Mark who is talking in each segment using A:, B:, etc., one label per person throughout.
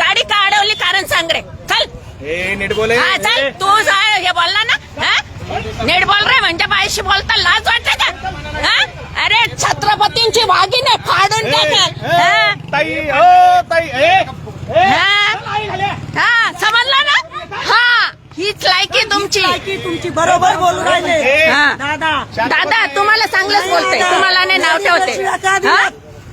A: गाडी का अडवली कारण सांग रे चल.
B: हे नीट बोले
A: हा चल. तू जा हे बोलला ना हा? नीट बोल रे म्हणजे बाईशी बोलता लाज वाटते का? हा? अरे छत्रपतींची वाघीने फाडून टाकल. हा?
B: ताई हो ताई ए, ए.
A: हा? हा समजला ना? हा हीच लायकी तुमची.
C: की तुमची. बरोबर बोलू राहिले.
A: हा.
C: दादा.
A: दादा तुम्हाला चांगलंच बोलते. तुम्हाला नाही नाव ठेवते. हा?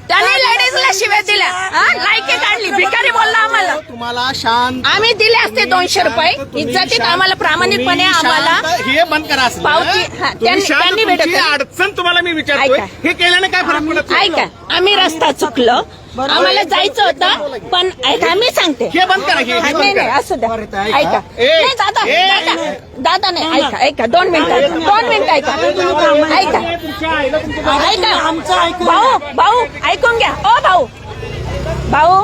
A: त्याने लेडीजला शिव्या दिल्या हा? लायकी काढली भिकारी बोलला आम्हाला
B: तुम्हाला शांत
A: आम्ही दिले असते दोनशे रुपये इज्जतीत आम्हाला प्रामाणिकपणे
B: तुम्ही
A: आम्हाला
B: हे बंद करा असलं.
A: पावती- हा,
B: तुम्ही
A: त्यांनी-
B: शांत
A: त्यांनी
B: तुमची
A: भेटत नाही.
B: अडचण तुम्हाला मी विचारतोय
A: ऐका.
B: हे केल्याने काय फरक पडत नाही?
A: ऐका आम्ही रस्ता चुकलो आम्हाला जायचं होतं पण ऐका मी सांगते.
B: हे बंद करा हे हे
A: हा,
B: बंद
A: नाही नाही
B: करा.
A: असू द्या. ऐका.
B: ए,
A: नाही दादा
B: ए,
A: दादा दादा नाही ऐका ऐका दोन मिनिटं दोन मिनिटं ऐका. ऐका. ऐका.
C: आमचं
A: भाऊ भाऊ ऐकून घ्या. ओ भाऊ. भाऊ.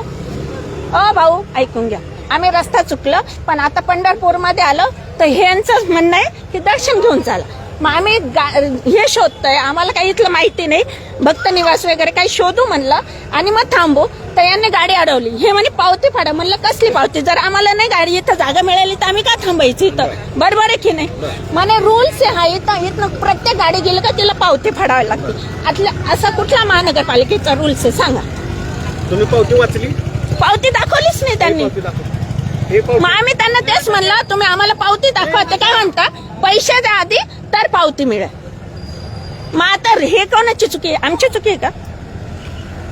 A: ओ भाऊ ऐकून घ्या. आम्ही रस्ता चुकलो पण आता पंढरपूरमध्ये आलो तर ह्यांचंच म्हणणं आहे की दर्शन घेऊन चाला. मग आम्ही हे शोधतोय. आम्हाला काही इथलं माहिती नाही. भक्त निवास वगैरे काही शोधू म्हणलं आणि मग थांबू. तर यांनी गाडी अडवली. हे म्हणे पावती फाडा. म्हणलं कसली पावती? जर आम्हाला नाही गाडी इथं जागा मिळाली तर आम्ही का थांबायची इथं? बरोबर आहे की नाही? म्हणे रूल्स आहे हा. इथं इथनं प्रत्येक गाडी गेली का तिला पावती फाडावी लागते. आतल्या असा कुठला महानगरपालिकेचा रूल्स आहे? सांगा.
B: तुम्ही पावती वाचली?
A: पावती दाखवलीच नाही त्यांनी. मग आम्ही त्यांना तेच म्हणलं तुम्ही आम्हाला पावती दाखवा. ते काय म्हणता पैसे द्या आधी तर पावती मिळेल. मग आता हे कोणाची चुकी आहे? आमची चुकी आहे का?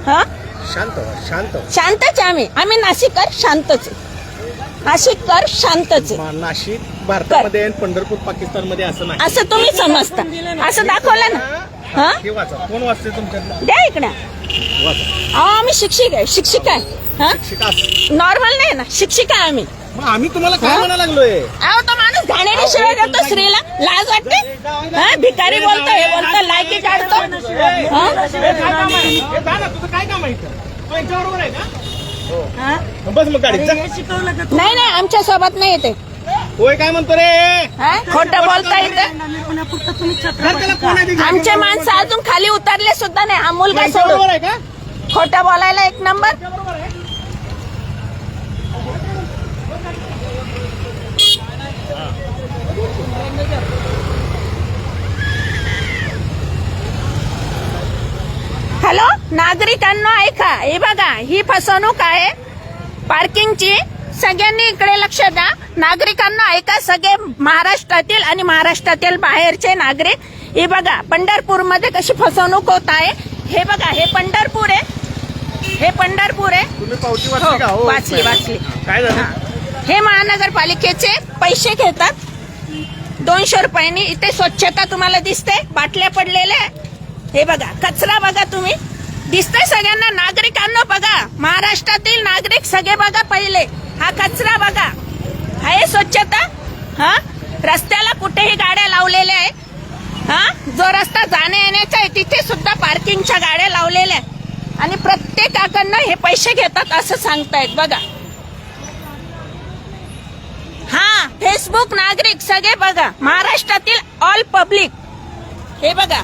A: हा?
B: शांत शांत.
A: शांतच आहे आम्ही. आम्ही नाशिककर शांतच. नाशिककर शांतच आहे.
B: नाशिक भारतामध्ये आणि पंढरपूर पाकिस्तानमध्ये असं नाही.
A: असं तुम्ही समजता. असं दाखवलं ना. हा?
B: हे? वाचा. कोण वाचते तुमच्यातलं?
A: द्या इकडे. अहो आम्ही शिक्षिक आहे. शिक्षिका आहे. नॉर्मल नाही ना शिक्षिका आहे आम्ही.
B: मग आम्ही तुम्हाला काय? म्हणायला लागलोय?
A: अहो तो माणूस घाणेरी शिवाय देतो स्त्रीला. लाज वाटते? हा? भिकारी बोलतो हे बोलतो लायकी काढतो. हा?
B: हे काय काम आहे? हे?
C: हा?
B: बस मग.
C: हे तू?
A: नाही नाही आमच्यासोबत नाही येते.
B: होय काय म्हणतो रे?
A: खोटं बोलता येते? आमचे माणसं अजून खाली उतरले सुद्धा नाही. हा मुलगा सोडून.
B: आहे का?
A: खोटं बोलायला एक नंबर
B: बरोबर आहे
A: हॅलो नागरिकांनो ऐका. हे बघा ही फसवणूक आहे. पार्किंगची. सगळ्यांनी इकडे लक्ष द्या. नागरिकांना ऐका सगळे महाराष्ट्रातील आणि महाराष्ट्रातील बाहेरचे नागरिक. हे बघा पंढरपूरमध्ये कशी फसवणूक होत आहे. हे बघा हे पंढरपूर आहे. हे पंढरपूर आहे.
B: वाचली
A: हो,
B: हो
A: वाचली,
B: झालं?
A: हे महानगरपालिकेचे पैसे घेतात. दोनशे रुपयांनी इथे स्वच्छता तुम्हाला दिसते. बाटल्या पडलेल्या हे बघा कचरा बघा तुम्ही. दिसतंय सगळ्यांना नागरिकांना बघा. महाराष्ट्रातील नागरिक सगळे बघा पहिले. हा कचरा बघा. आहे स्वच्छता. हा? रस्त्याला कुठेही गाड्या लावलेल्या आहे हा? जो रस्ता जाण्या येण्याचा आहे तिथे सुद्धा पार्किंगच्या गाड्या लावलेल्या आहे आणि प्रत्येकाकडनं हे पैसे घेतात असं सांगतायत. बघा हा फेसबुक नागरिक सगळे बघा. महाराष्ट्रातील ऑल पब्लिक हे बघा.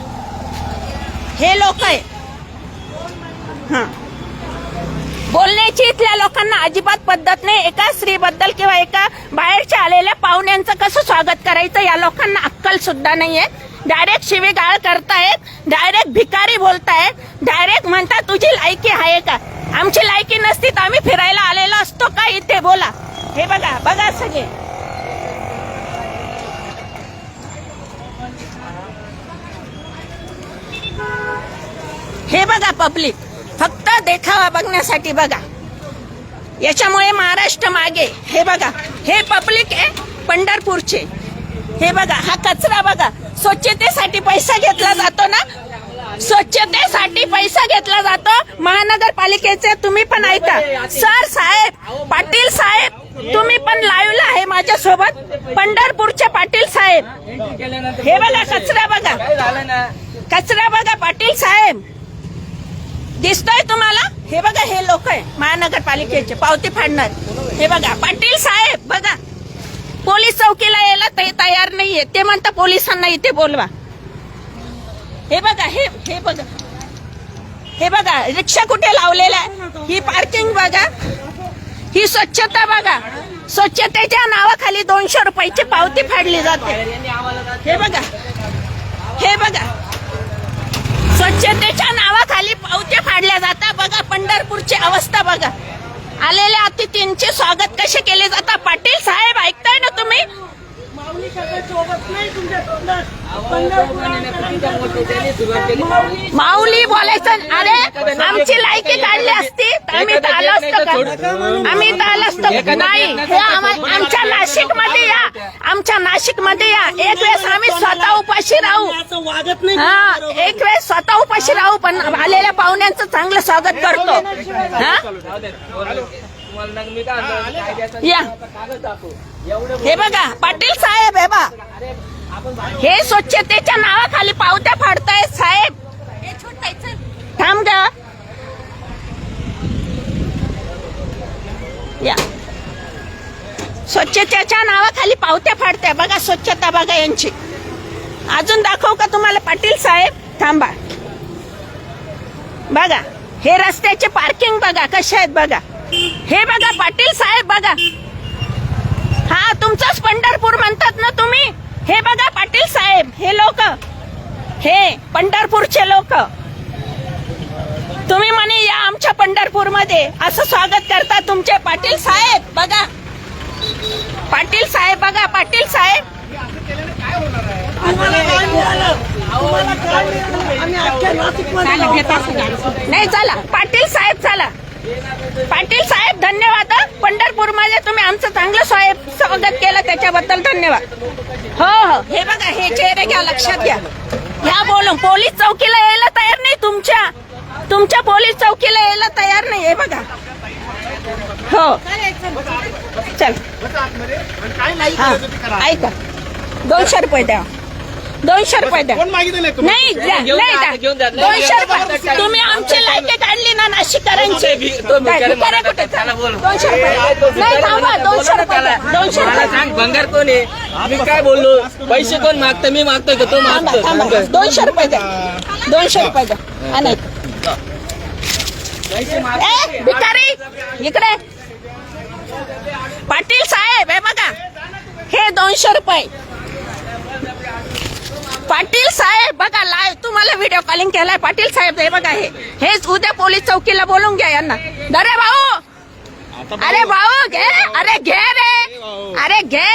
A: हे लोक आहे. हा. बोलण्याची इथल्या लोकांना अजिबात पद्धत नाही. एका स्त्रीबद्दल किंवा एका बाहेरच्या आलेल्या पाहुण्यांचं कसं स्वागत करायचं या लोकांना अक्कल सुद्धा नाहीये. डायरेक्ट शिवीगाळ करतायत. डायरेक्ट भिकारी बोलतायत. डायरेक्ट म्हणतात तुझी लायकी आहे का? आमची लायकी नसती तर आम्ही फिरायला आलेलो असतो का? इथे बोला. हे बघा. बघा सगळे. हे बघा पब्लिक फक्त देखावा बघण्यासाठी बघा. याच्यामुळे महाराष्ट्र मागे. हे बघा हे पब्लिक आहे पंढरपूरचे. हे बघा हा कचरा बघा. स्वच्छतेसाठी पैसा घेतला जातो ना? स्वच्छतेसाठी पैसा घेतला जातो. महानगरपालिकेचे तुम्ही पण ऐका. सर साहेब पाटील साहेब तुम्ही पण लाईव्हला आहे माझ्या सोबत पंढरपूरचे पाटील साहेब. हे बघा कचरा बघा. कचरा बघा पाटील साहेब. दिसतोय तुम्हाला? हे बघा हे लोक आहे महानगरपालिकेचे पावती फाडणार. हे बघा पाटील साहेब बघा. पोलीस चौकीला यायला ते तयार नाहीये. ते म्हणता पोलिसांना इथे बोलवा. हे बघा हे हे बघा. हे बघा रिक्षा कुठे लावलेला आहे? ही पार्किंग बघा. ही स्वच्छता बघा. स्वच्छतेच्या नावाखाली दोनशे रुपयाची पावती फाडली जाते. हे बघा. हे बघा. स्वच्छतेच्या नावाखाली पावत्या फाडल्या जातात बघा पंढरपूरची अवस्था बघा. आलेल्या अतिथींचे स्वागत कसे केले जातात पाटील साहेब ऐकताय ना तुम्ही?
C: माऊली सगळं सोबत नाही तुमच्या तोंडात. माऊली
A: माऊली बोलायचं अरे आमची लायकी काढली असती आम्ही आलो असतो आम्ही आलो असतो. नाही आम्हा- आमच्या नाशिकमध्ये या. आमच्या नाशिकमध्ये या. एक वेळेस आम्ही स्वतः उपाशी राहू.
C: वागत नाही
A: हा एक वेळेस स्वतः उपाशी राहू पण आलेल्या पाहुण्यांचं चांगलं स्वागत करतो. हा? या. हे बघा पाटील साहेब हे बा हे स्वच्छतेच्या नावाखाली पावत्या फाडतायत साहेब. थांब ग. या. स्वच्छतेच्या नावाखाली पावत्या फाडत्या. बघा स्वच्छता बघा यांची. अजून दाखवू का तुम्हाला पाटील साहेब? थांबा. बघा हे रस्त्याचे पार्किंग बघा कसे आहेत बघा. हे बघा पाटील साहेब बघा. हा तुमचंच पंढरपूर म्हणतात ना तुम्ही? हे बघा पाटील साहेब हे लोक. हे पंढरपूरचे लोक. तुम्ही म्हणे या आमच्या पंढरपूरमध्ये असं स्वागत करता तुमचे पाटील साहेब. बघा. पाटील साहेब बघा पाटील साहेब. नाही चला. पाटील साहेब चला. पाटील साहेब धन्यवाद पंढरपूरमध्ये तुम्ही आमचं चांगलं साहेब स्वागत केलं त्याच्याबद्दल धन्यवाद. हो हो. हे बघा हे चेहरे घ्या लक्षात घ्या. ह्या बोलून पोलीस चौकीला यायला तयार नाही तुमच्या. तुमच्या पोलीस चौकीला यायला तयार नाही हे बघा. हो. चल.
B: काय नाही
A: हा.
B: करायचं ते करा.
A: ऐका. दोनशे रुपये द्या. दोनशे रुपये द्या. नाही द्या, नाही द्या. दोनशे रुपये. तुम्ही आमची लायकी काढली ना नाशिककरांची. भिकारी कुठे? दोनशे रुपये. नाही थांबा दोनशे रुपये द्या. दोनशे
D: मला
A: रुपये.
D: सांग भंगार कोण आहे? मी काय बोललो? पैसे कोण मागतं? मी मागतोय का? तो
A: थांबा थांबा.
D: मागतो
A: दोनशे रुपये द्या. दोनशे रुपये द्या. नाही ए भिकारी! इकडे. पाटील साहेब हे बघा. हे दोनशे रुपये. पाटील साहेब बघा लाईव्ह तुम्हाला व्हिडिओ कॉलिंग केलाय. पाटील साहेब हे बघा हे हेच उद्या पोलीस चौकीला बोलून घ्या यांना. अरे भाऊ! अरे भाऊ. घे. अरे घे रे. अरे घे.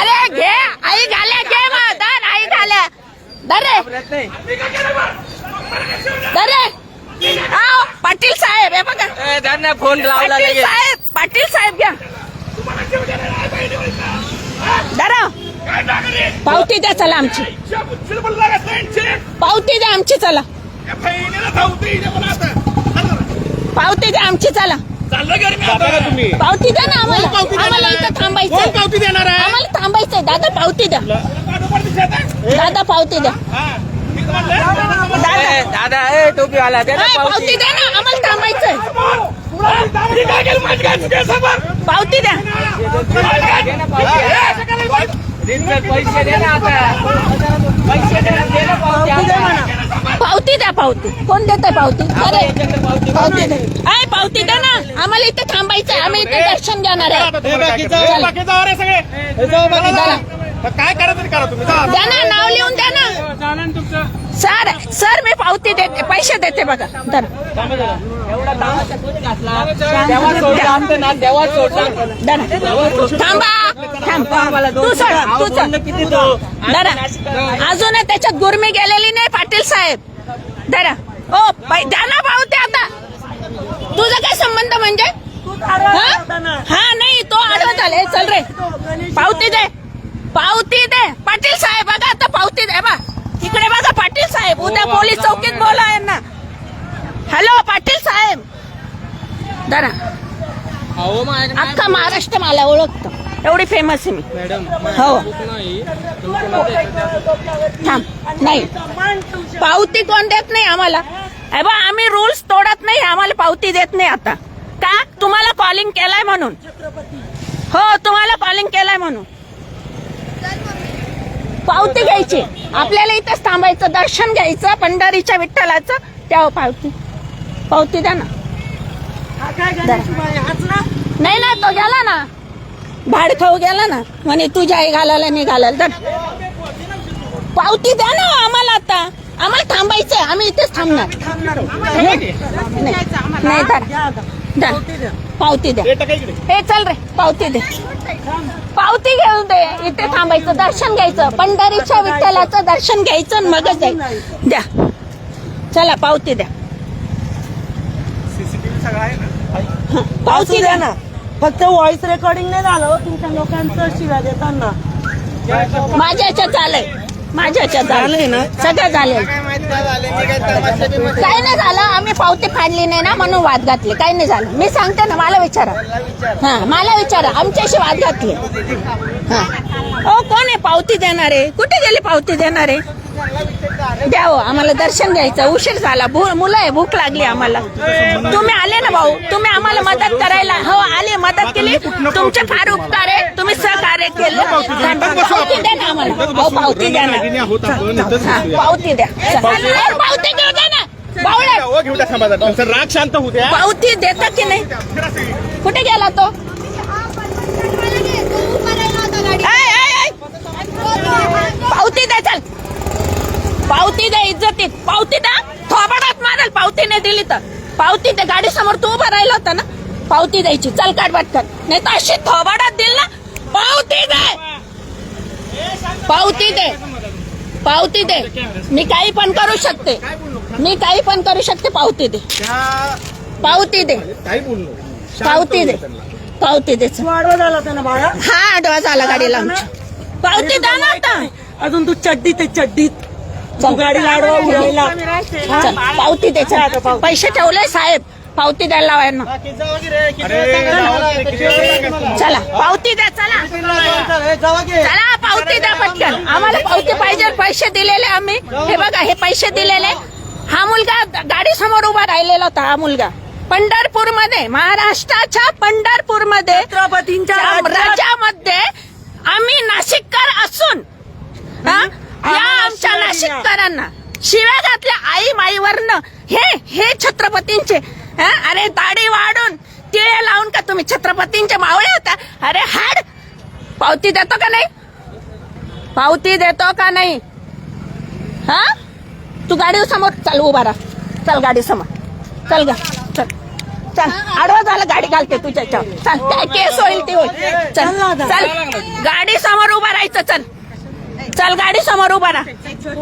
A: अरे घे. आई घाल्या घे मग. दर आई घाल्या. दरे दरे पाटील साहेब हे बघा.
D: फोन लावला
A: साहेब पाटील साहेब घ्या. दरा पावती द्या चला आमची. पावती द्या आमची चला. पावती द्या आमची चला. पावती द्या ना आम्हाला.
B: कोण पावती देणार
A: आम्हाला? इथं थांबायचं
B: पावती देणार आहे?
A: आम्हाला थांबायचंय. दादा पावती द्या. दादा पावती द्या. दादा.
D: दादा ना
A: नाही, पावती
D: पावती.
A: द्या ना. आम्हाला थांबायचंय. पावती द्या.
D: दे पावती. रितसर पैसे दे ना आता पैसे दे ना दे ना पावती. आता.
A: पावती द्या पावती? कोण देत पावती अरे
D: पावती
A: आय पावती द्या ना. आम्हाला इथे थांबायचंय. आम्ही इथे दर्शन घेणार आहे.
B: आहे. काय करा तरी करा तुम्ही.
A: द्या ना नाव लिहून द्या ना. सर सर मी पावती देते पैसे देते बघा तर. थांबा थांब तू तू चल अजून त्याच्यात गुरमी गेलेली नाही पाटील साहेब. दरा ओ बाई, द्या ना पावती आता. तुझा काय संबंध म्हणजे? हा. हा नाही तो आडवा झाले चल रे. पावती दे. पावती दे. पाटील साहेब बघा आता पावती दे बा. इकडे बघा पाटील साहेब उद्या पोलीस चौकीत बोला यांना. हॅलो पाटील साहेब.
D: अहो माझ्या
A: अख्खा महाराष्ट्र मला ओळखतो. एवढी फेमस आहे मी.
D: मॅडम
A: हो.
D: नाही.
A: थांब. नाही. पावती कोण देत नाही आम्हाला? अरे बा आम्ही रूल्स तोडत नाही आम्हाला पावती देत नाही आता. का? तुम्हाला कॉलिंग केलाय म्हणून. हो तुम्हाला कॉलिंग केलाय म्हणून. पावती घ्यायची. आपल्याला इथंच थांबायचं दर्शन घ्यायचं पंढरीच्या विठ्ठलाचं त्या पावती. पावती द्या ना. नाही ना तो गेला ना. भाड खाऊ गेला ना. म्हणे तुझ्या आई घालायला नाही घालायला पावती द्या ना आम्हाला आता. आम्हाला थांबायचंय. आम्ही इथेच थांबणार. नाही. पावती द्या. हे चल रे पावती दे. पावती घेऊ दे. इथे थांबायचं दर्शन घ्यायचं. पंढरीच्या विठ्ठलाचं दर्शन घ्यायचं मगच जायचं. द्या. चला पावती द्या.
B: सीसीटीव्ही सगळं आहे ना?
A: पावती द्या ना.
C: फक्त व्हॉइस रेकॉर्डिंग नाही झालं तुमच्या लोकांचं शिव्या देताना.
A: माझ्या ह्याच्यात माझ्या ह्याच्यात झालंय ना? सगळं झालंय. काही नाही झालं. आम्ही पावती फाडली नाही ना म्हणून वाद घातले. काही नाही झालं. मी सांगते ना मला विचारा. हा मला विचारा. आमच्याशी वाद घातले. हा. ओ कोण आहे पावती देणारे? कुठे गेले पावती देणारे? द्या हो आम्हाला दर्शन घ्यायचं. उशीर झाला. भू मुलं आहे. भूक लागली आम्हाला. तुम्ही आले ना भाऊ? तुम्ही आम्हाला मदत करायला हो आले. मदत केली. तुमचे फार उपकार आहे. तुम्ही केलं. पावती द्या. ना आम्हाला. पावती द्या ना. पावती द्या. पावती घेऊ द्या. ना. बावळ्या.
B: राग शांत होऊ द्या.
A: पावती देता की नाही? कुठे गेला तो? ऐ, ऐ, ऐ. पावती द्या चल. पावती द्या इज्जतीत. पावती द्या थोबाडात मारेल. पावती नाही दिली तर. पावती द्या गाडी समोर तू उभा राहिला होता ना. पावती द्यायची. चल काढ पटकन. नाही तर अशी थोबाडात दिल ना पावती दे! पावती दे! पावती दे! मी काही पण करू शकते. मी काही पण करू शकते पावती दे. पावती दे. पावती दे. पावती दे
C: झाला बाळा?
A: हा आडवा झाला गाडीला आमच्या. पावती द्या ना आता.
C: अजून तू चड्डीत आहे चड्डीत. तू गाडी लाडवा उडवायला.
A: चल, पावती दे पैसे ठेवले साहेब. पावती द्यायला लावा यांना.
B: अरे गावात ते किती वेळा सांगायचं?
A: चला पावती द्या चला. चला पावती द्या पटकन. आम्हाला पावती पाहिजे पैसे दिलेले आम्ही. हे बघा हे पैसे दिलेले. हा मुलगा गाडी समोर उभा राहिलेला होता हा मुलगा. पंढरपूरमध्ये महाराष्ट्राच्या
C: पंढरपूरमध्ये
A: राज्यामध्ये आम्ही नाशिककर असून हा, या आमच्या नाशिककरांना शिव्या घातल्या आई माईवरनं. हे हे छत्रपतींचे. हा, अरे दाढी वाढून तिळे लावून का तुम्ही छत्रपतींच्या मावळे होता? अरे हाड! पावती देतो का नाही? पावती देतो का नाही? हा? तू गाडी समोर चल उभा राहा. चल गाडी समोर. चल गा चल. चल आडवा झाला गाडी घालते तुझ्याच्यावर चल काय केस होईल ते होईल. चल चल. गाडी समोर उभा राहायचं चल. चल गाडी समोर उभा राहा.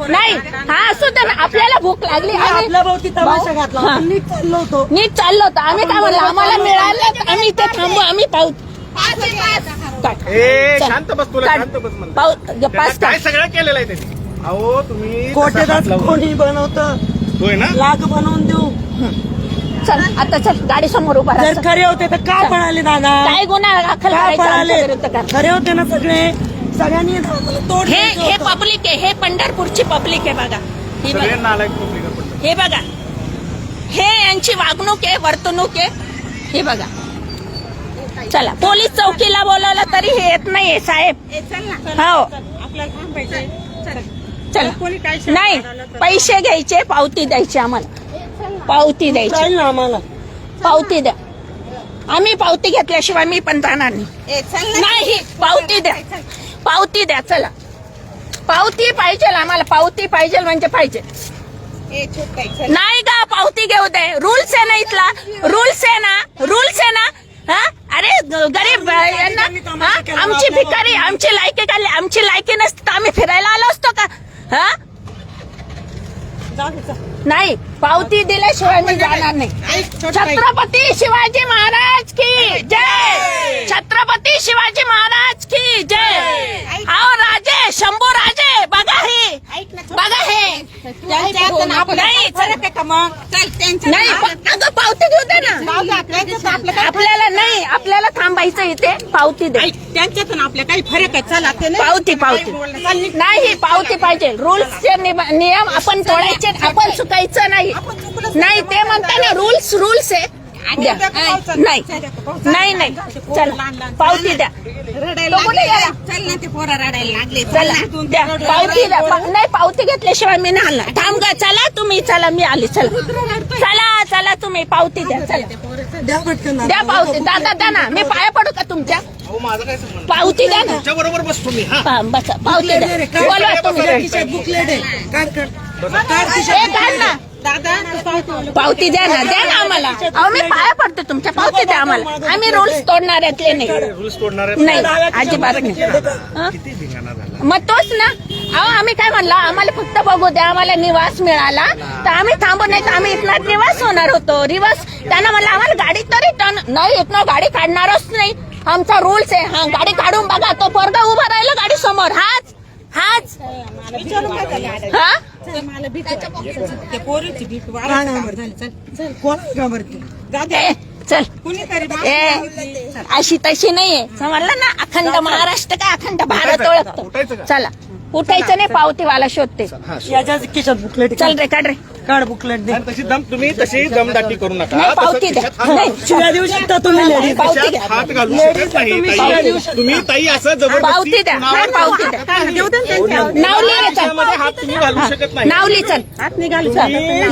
A: नाही हा असू दे ना आपल्याला भूक लागली आम्ही-
C: आपल्या भोवती तमाशा घातला.
A: हा.
C: आपण नीट चाललो होतो.
A: नीट चाललो होतो. आम्ही काय म्हणलं आम्हाला मिळालं आम्ही इथे थांबू आम्ही पाहू काढ.
B: ए
A: चल.
B: शांत बस तुला
A: काढ.
B: शांत बस म्हणलं.
A: पाहू
B: त्यांना
A: पास
B: काय
A: काढ.
B: सगळं केलेलं आहे त्यांनी. अहो तुम्ही तसा हात
C: कोटेदार
B: लावू नका.
C: कोणी बनवतं.
B: होय ना?
C: लाग बनवून देऊ.
A: चल आता चल गाडी समोर उभा राहा.
C: जर खरे होते तर का पळाले दादा?
A: काय गुन्हा दाखल
C: का
A: करायचा
C: पळाले?
A: आमच्या विरुद्ध कर
C: खरे होते ना सगळे? सगळ्यांनी तोड
A: हे
C: द्यायचं
A: हे
C: होतं.
A: पब्लिक आहे हे पंढरपूरची पब्लिक आहे बघा. ही
B: सगळे
A: बघा
B: नालायक public आहे पण.
A: हे बघा. हे यांची वागणूक आहे वर्तणूक आहे. हे बघा. चला पोलीस चौकीला बोलावलं तरी हे येत नाहीये साहेब. हो. चला. नाही पैसे घ्यायचे पावती द्यायची आम्हाला. पावती द्यायची.
C: ना आम्हाला.
A: पावती द्या. आम्ही पावती घेतल्याशिवाय मी पण जाणार नाही. नाही पावती द्या. पावती द्या चला. पावती पाहिजे आम्हाला पावती पाहिजे म्हणजे पाहिजे. नाही का पावती घेऊ दे. रूल्स आहे ना इथला. रूल्स आहे ना. रूल्स आहे ना. हा? अरे गरीब यांना हा? आमची भिकारी आमची लायकी काढली. आमची लायकी नसती तर आम्ही फिरायला आलो असतो का? हा? नाही पावती दिल्याशिवाय मी जाणार नाही. छत्रपती शिवाजी महाराज की जय! छत्रपती शिवाजी महाराज की जय! आओ राजे शंभू राजे बघा हे बघा हे नाही चल. नाही प- अगं पावती घेऊ दे ना. आपल्याला नाही आपल्याला थांबायचं इथे. पावती दे.
E: त्यांच्यातून आपल्या काही फरक आहे. चला
A: पावती पावती. नाही पावती पाहिजे. रूल्सचे नियम आपण तोडायचे आपण चुकायचं नाही. नाही ते म्हणता ना रूल्स रूल्स आहे. द्या. नाही. नाही नाही. चला पावती द्या.
E: रडायला
A: तो कुठे गेला?
E: लागले. चल ना ते पोरं रडायला लागले.
A: चला. द्या. पावती द्या. पा- नाही पावती घेतल्याशिवाय मी नाही आणणार थांब ग चला तुम्ही चला मी आली. चला. चला चला तुम्ही पावती द्या चला. द्या पावती. दादा द्या ना. मी पाया पडू का तुमच्या?
B: अहो माझं काय संबंध?
A: पावती द्या ना.
B: तुमच्या बरोबर बसतो मी हा.
A: पा- बसा. पावती द्या. बोलवा तुम्ही. ए, काढ ना.
E: पावती
A: पावती द्या ना द्या ना आम्हाला. अहो मी पाया पडते तुमच्या पावती द्या आम्हाला. आम्ही रूल्स तोडणाऱ्यातले नाही?
B: रूल्स तोडणार
A: नाही अजिबात नाही. हं?
B: किती धिंगाणा झाला?
A: मग तोच ना. अहो आम्ही काय म्हणलं आम्हाला फक्त बघू द्या आम्हाला निवास मिळाला. तर आम्ही थांबू नाही तर आम्ही इथला निवास होणार होतो. रिवास त्यांना म्हणलं आम्हाला गाडी तरी टर्न नाही इथनं गाडी काढणारच नाही. आमचा रूल्स आहे. हा गाडी काढून बघा. तो पोरगा उभा राहिला गाडी समोर. हाच हाच. हा.
E: ते पोरीची झाली चल कोण
A: चल.
E: कुणीतरी
A: अशी तशी नाहीये. समजलं ना? अखंड महाराष्ट्र का अखंड भारत ओळखतो? चला. उठायचं नाही पावतीवाला शोधते. चल रे काढ रे.
B: आणि तशी दम तुम्ही तशी दमदाटी करू नका.
A: नाही
B: तसं
A: पावती द्या.
B: खिशात
A: नाही, पावती
B: खिशात
A: द्या.
B: हात घालू शकत नाही ताई. तुम्ही ताई असं जबरदस्ती
A: पावती द्या. नाही पावती द्या.
B: शकत नाही.
A: नाव लिहि चल
B: खिशामध्ये हात तुम्ही घालू शकत नाही.
A: नाव लिहि चल
B: तुम्ही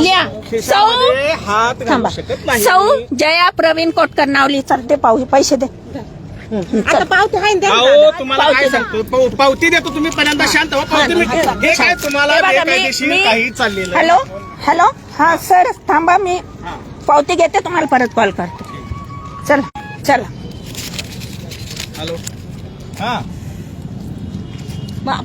A: लिहा. सौ
B: खिशामध्ये हात घालू
A: थांबा.
B: शकत नाही.
A: सौ जया प्रवीण कोटकर नाव लिहि चल ते पाहू पैसे दे.
E: आता पावती आहे ना
B: अहो. तुम्हाला
A: पावती
B: काय. सांगतो? पाव- पावती देतो तुम्ही पहिल्यांदा शांत व्हा. पावती मी हे काय तुम्हाला
A: हे बघा, मी-
B: बेकायदेशीर
A: मी-
B: काही चाललेलं.
A: हॅलो? हॅलो? हा सर थांबा मी पावती घेते तुम्हाला परत कॉल करते. चला चला.
B: हॅलो. हा.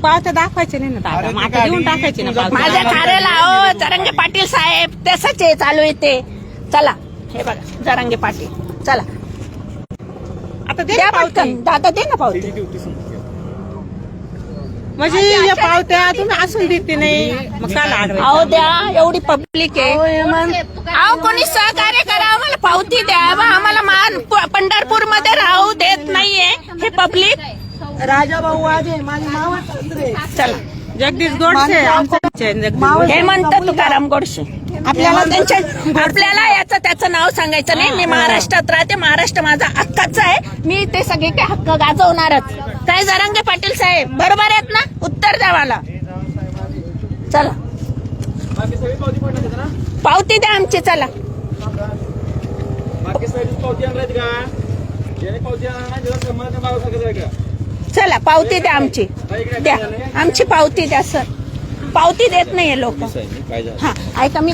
E: पावत्या दाखवायचे नाही ना दादा?
B: अरे
E: मग आता देऊन
B: गाडी
E: टाकायची ना
B: तुझा-.
A: माझ्या कार्याला अहो जरंगे पाटील साहेब तसंच आहे चालू आहे ते. चला हे बघा जरंगे पाटील. चला.
E: आता दे
A: द्या
E: ना पावती.
A: पटकन. दादा दे ना पावती.
E: म्हणजे या पावत्या तुम्ही असून देते नाही. मग काल आडवायचं
A: अहो द्या. एवढी पब्लिक आहे. अहो कोणी सहकार्य करा आम्हाला पावती द्या बा, आम्हाला मान पंढरपूरमध्ये राहू देत नाहीये. हे पब्लिक
C: वाजे माझी मावळ सासरे
A: चला.
E: जगदीश गोडसे आमचे जगदीश
A: हेमंत तुकाराम गोडसे. आपल्याला त्यांच्या आपल्याला याचं त्याचं नाव सांगायचं नाही. मी महाराष्ट्रात राहते. महाराष्ट्र माझा हक्काचा आहे. मी ते सगळे काही हक्क गाजवणारच. काय जरांगे पाटील साहेब बरोबर आहेत ना? उत्तर द्या मला. चला.
B: पावती
A: द्या आमची चला.
B: नाही
A: चला पावती द्या आमची. द्या. आमची पावती द्या सर. पावती देत नाहीये लोक.
B: काय
A: हा ऐका मी